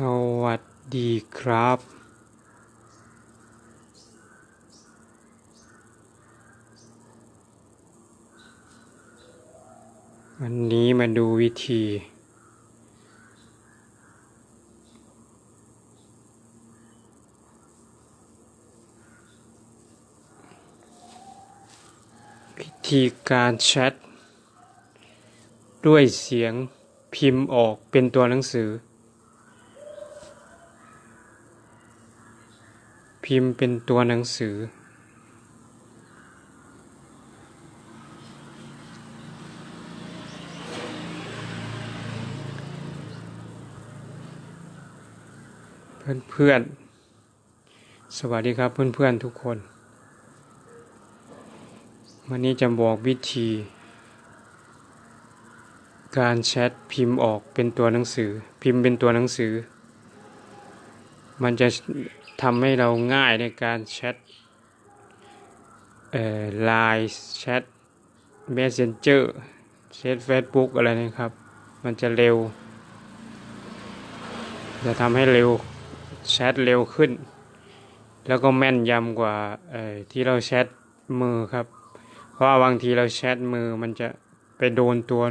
สวัสดีครับ วันนี้มาดูวิธี วิธีการแชท ด้วยเสียงพิมพ์ออกเป็นตัวหนังสือ พิมพ์เป็นตัวหนังสือ เพื่อนๆสวัสดีครับเพื่อนๆทุกคน วันนี้จะบอกวิธี การแชทพิมพ์ออกเป็นตัวหนังสือ พิมพ์เป็นตัวหนังสือ มันจะทำให้เราง่ายในการแชทไลน์แชท Messenger แชท Facebook อะไรนะครับ มันจะเร็ว จะทำให้เร็วแชทเร็วขึ้น แล้วก็แม่นยำกว่าที่เราแชทมือครับ เพราะว่าบางทีเราแชทมือมันจะไปโดนตัว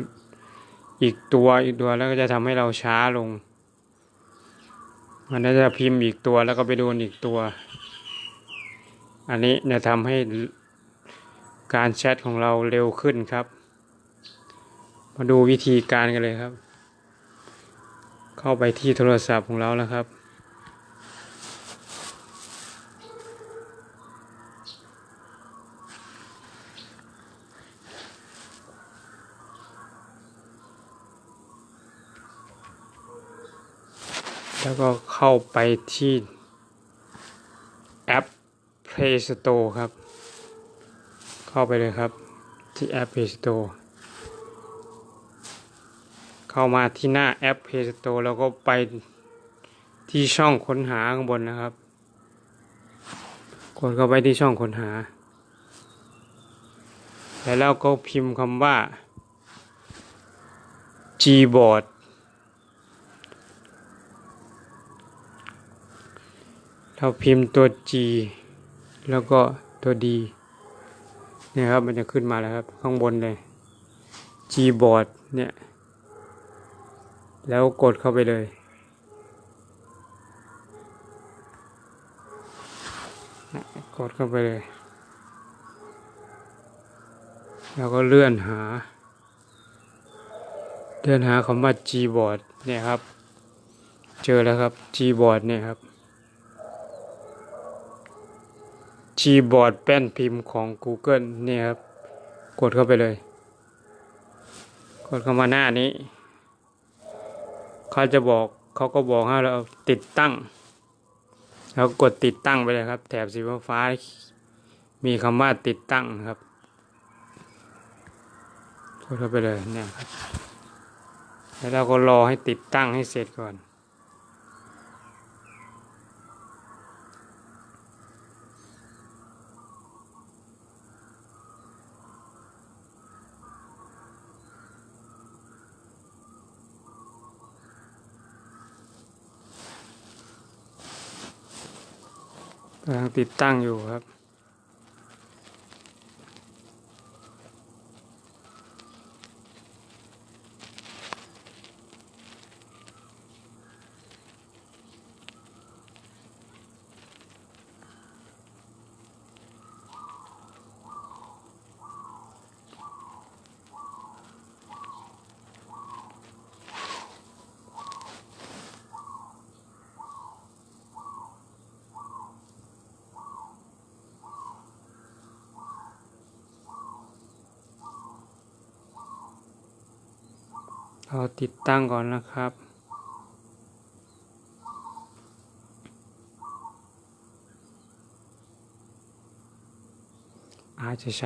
อีกตัวอีกตัวแล้วก็จะทำให้เราช้าลง มันจะพิมพ์อีกตัวแล้วก็ไปโดนอีกตัว อันนี้จะทำให้การแชทของเราเร็วขึ้นครับ มาดูวิธีการกันเลยครับ เข้าไปที่โทรศัพท์ของเราแล้วครับ แล้วก็เข้าไปที่แอป Play Store ครับ เข้าไปเลยครับที่แอป Play Store เข้ามาที่หน้าแอป Play Store แล้วก็ไปที่ช่องค้นหาข้างบนนะครับ กดเข้าไปที่ช่องค้นหา แล้วเราก็พิมพ์คำว่า Gboard เราพิมพ์ตัว G แล้วก็ตัว D เนี่ยครับมันจะขึ้นมาแล้วครับ ข้างบนเลย Gboard เนี่ย แล้วกดเข้าไปเลยกดเข้าไปเลย แล้วก็เลื่อนหา เลื่อนหาคำว่า Gboard เนี่ยครับ เจอแล้วครับ Gboard เนี่ยครับ Gboard แป้นพิมพ์ของ Google นี่ครับ กดเข้าไปเลย กดเข้ามาหน้านี้ เขาจะบอกเขาก็บอกให้เราติดตั้ง แล้วกดติดตั้งไปเลยครับ แถบสีฟ้า มีคำว่าติดตั้งครับ กดเข้าไปเลยเนี่ยครับแล้วเราก็รอให้ติดตั้งให้เสร็จก่อน กำลังติดตั้งอยู่ครับ เราติดตั้งก่อนนะครับ อาจจะใช้